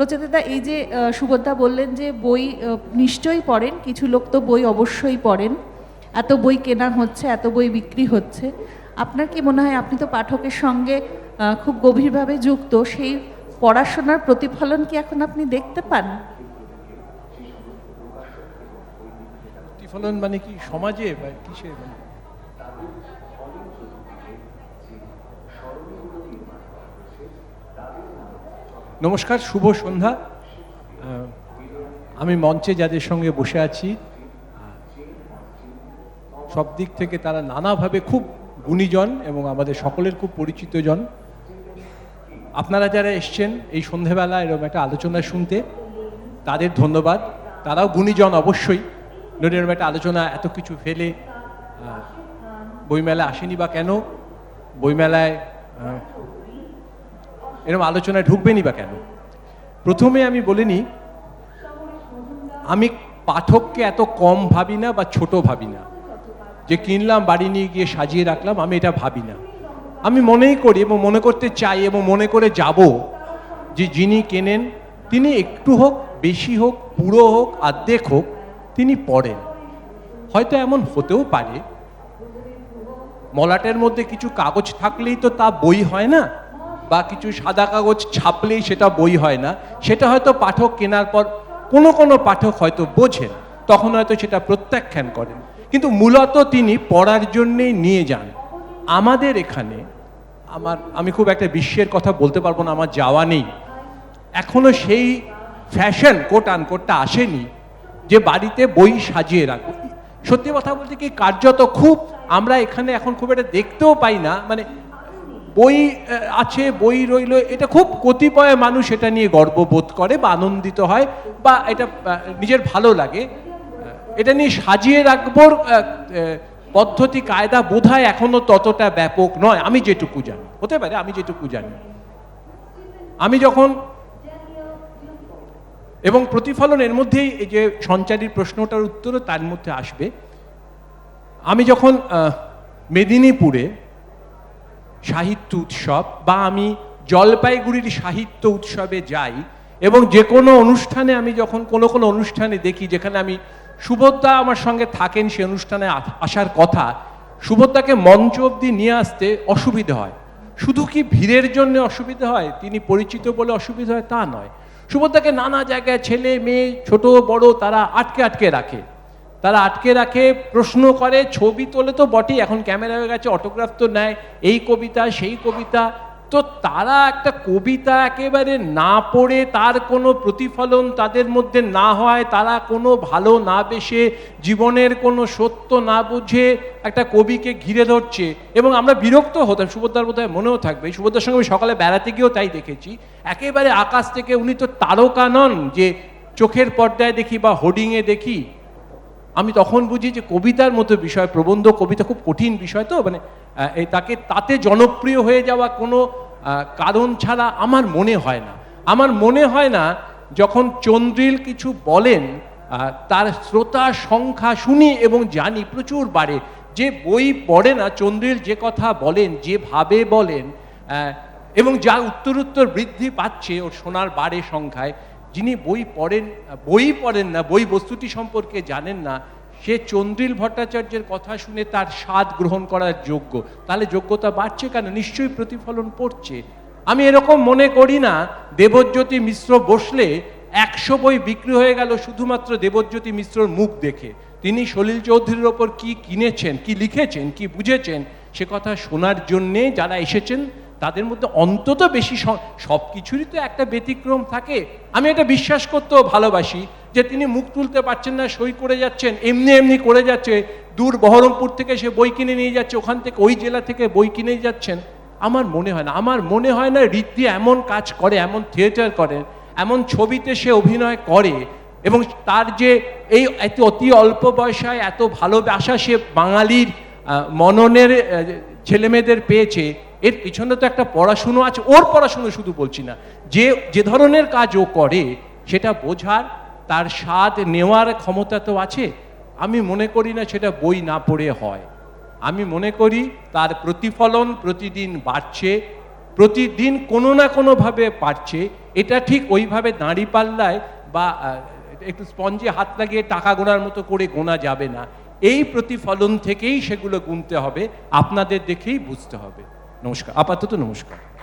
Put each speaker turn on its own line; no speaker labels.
রচয়িতা, এই যে সুভদ্রা বললেন যে, বই নিশ্চয়ই পড়েন, কিছু লোক তো বই অবশ্যই পড়েন। এত বই কেনা হচ্ছে, এত বই বিক্রি হচ্ছে। আপনার কি মনে হয়, আপনি তো পাঠকের সঙ্গে খুব গভীরভাবে যুক্ত, সেই পড়াশোনার প্রতিফলন কি এখন আপনি দেখতে পান?
প্রতিফলন মানে কি, সমাজে বা নমস্কার, শুভ সন্ধ্যা। আমি মঞ্চে যাদের সঙ্গে বসে আছি সব দিক থেকে তারা নানাভাবে খুব গুণীজন এবং আমাদের সকলের খুব পরিচিত জন আপনারা যারা এসছেন এই সন্ধেবেলা এরকম একটা আলোচনা শুনতে, তাদের ধন্যবাদ। তারাও গুণীজন অবশ্যই। নইলে এরকম একটা আলোচনা এত কিছু ফেলে বইমেলা আসেনি বা কেন? বইমেলায় এরকম আলোচনায় ঢুকবেনই বা কেন? প্রথমে আমি বলিনি, আমি পাঠককে এত কম ভাবি না বা ছোট ভাবি না। যে কিনলাম, বাড়ি নিয়ে গিয়ে সাজিয়ে রাখলাম, আমি এটা ভাবি না। আমি মনেই করি এবং মনে করতে চাই এবং মনে করে যাব যে যিনি কেনেন, তিনি একটু হোক, বেশি হোক, পুরো হোক, আর্ধেক হোক, তিনি পড়েন। হয়তো এমন হতেও পারে। মলাটের মধ্যে কিছু কাগজ থাকলেই তো তা বই হয় না। বা কিছু সাদা কাগজ ছাপলেই সেটা বই হয় না, সেটা হয়তো পাঠক কেনার পর কোনো কোনো পাঠক হয়তো বোঝেন, তখন হয়তো সেটা প্রত্যাখ্যান করেন। কিন্তু মূলত তিনি পড়ার জন্যেই নিয়ে যান। আমাদের এখানে আমার, আমি খুব একটা বিশ্বের কথা বলতে পারব না, আমার যাওয়া নেই। এখনও সেই ফ্যাশন কোট আনকোটটা আসেনি যে বাড়িতে বই সাজিয়ে রাখব। সত্যি কথা বলতে কি কার্যত খুব, আমরা এখানে এখন খুব একটা দেখতেও পাই না মানে বই আছে, বই রইল, এটা খুব কতিপয় মানুষ এটা নিয়ে গর্ববোধ করে বা আনন্দিত হয় বা এটা নিজের ভালো লাগে। এটা নিয়ে সাজিয়ে রাখবোর পদ্ধতি, কায়দা বোধহয় এখনও ততটা ব্যাপক নয়, আমি যেটুকু জানি। হতে পারে, আমি যেটুকু জানি। আমি যখন এবং প্রতিফলন এর মধ্যেই এই যে সঞ্চারীর প্রশ্নটার উত্তরও তার মধ্যে আসবে। আমি যখন মেদিনীপুরে সাহিত্য উৎসব বা আমি জলপাইগুড়ির সাহিত্য উৎসবে যাই এবং যে কোনো অনুষ্ঠানে আমি যখন কোনো কোনো অনুষ্ঠানে দেখি যেখানে আমি সুভদ্রা আমার সঙ্গে থাকেন সে অনুষ্ঠানে আসার কথা, সুভদ্রাকে মঞ্চ অবধি নিয়ে আসতে অসুবিধে হয়। শুধু কি ভিড়ের জন্য অসুবিধা হয়? তিনি পরিচিত বলে অসুবিধা হয় তা নয়। সুভদ্রাকে নানা জায়গায় ছেলে, মেয়ে, ছোট, বড় তারা আটকে আটকে রাখে। তারা আটকে রাখে, প্রশ্ন করে, ছবি তোলে তো বটেই, এখন ক্যামেরা হয়ে গেছে অটোগ্রাফ তো নেয়, এই কবিতা, সেই কবিতা। তো তারা একটা কবিতা একেবারে না পড়ে, তার কোনো প্রতিফলন তাদের মধ্যে না হয়, তারা কোনো ভালো না বেসে জীবনের কোনো সত্য না বুঝে একটা কবিকে ঘিরে ধরছে। এবং আমরা বিরক্ত হতাম, সুভদ্রার বোধহয় মনেও থাকবে সুভদ্রার সঙ্গে আমি সকালে বেড়াতে গিয়েও তাই দেখেছি। একেবারে আকাশ থেকে, উনি তো তারকা নন, যে চোখের পর্দায় দেখি বা হোর্ডিংয়ে দেখি আমি তখন বুঝি যে কবিতার মতো বিষয়, প্রবন্ধ, কবিতা খুব কঠিন বিষয় তো মানে এই তাকে তাতে জনপ্রিয় হয়ে যাওয়া কোনো কারণ ছাড়া আমার মনে হয় না। আমার মনে হয় না যখন চন্দ্রিল কিছু বলেন তার শ্রোতা সংখ্যা শুনি এবং জানি প্রচুর বাড়ে। যে বই পড়ে না, চন্দ্রিল যে কথা বলেন যেভাবে বলেন এবং যা উত্তরোত্তর বৃদ্ধি পাচ্ছে ওর সোনার বাড়ে সংখ্যায় যিনি বই পড়েন বই পড়েন না, বই বস্তুটি সম্পর্কে জানেন না, সে চন্দ্রিল ভট্টাচার্যের কথা শুনে তার স্বাদ গ্রহণ করার যোগ্য। তাহলে যোগ্যতা বাড়ছে কেন? নিশ্চয়ই প্রতিফলন পড়ছে। আমি এরকম মনে করি না, দেবজ্যোতি মিশ্র বসলে একশো বই বিক্রি হয়ে গেল শুধুমাত্র দেবজ্যোতি মিশ্রর মুখ দেখে। তিনি সলিল চৌধুরীর ওপর কি কিনেছেন, কি লিখেছেন, কি বুঝেছেন, সে কথা শোনার জন্যে যারা এসেছেন তাদের মধ্যে অন্তত বেশি সব কিছুরই তো একটা ব্যতিক্রম থাকে। আমি এটা বিশ্বাস করতেও ভালোবাসি যে তিনি মুখ তুলতে পারছেন না, সই করে যাচ্ছেন, এমনি এমনি করে যাচ্ছে। দূর বহরমপুর থেকে সে বই কিনে নিয়ে যাচ্ছে, ওখান থেকে ওই জেলা থেকে বই কিনে যাচ্ছেন। আমার মনে হয় না, আমার মনে হয় না ঋদ্ধি এমন কাজ করে, এমন থিয়েটার করে, এমন ছবিতে সে অভিনয় করে এবং তার যে এই এত অতি অল্প বয়সায় এত ভালোবাসা সে বাঙালির মননের ছেলেমেয়েদের পেয়েছে এর পিছনে তো একটা পড়াশুনো আছে, ওর পড়াশুনো শুধু বলছি না। যে যে ধরনের কাজ ও করে, সেটা বোঝার, তার স্বাদ নেওয়ার ক্ষমতা তো আছে। আমি মনে করি না সেটা বই না পড়ে হয়। আমি মনে করি তার প্রতিফলন প্রতিদিন বাড়ছে, প্রতিদিন কোনো না কোনোভাবে পারছে এটা ঠিক ওইভাবে দাঁড়ি পাল্লায় বা একটু স্পঞ্জে হাত লাগিয়ে টাকা গোনার মতো করে গোনা যাবে না। এই প্রতিফলন থেকেই সেগুলো গুনতে হবে, আপনাদের দেখেই বুঝতে হবে। নমস্কার আপাতত নমস্কার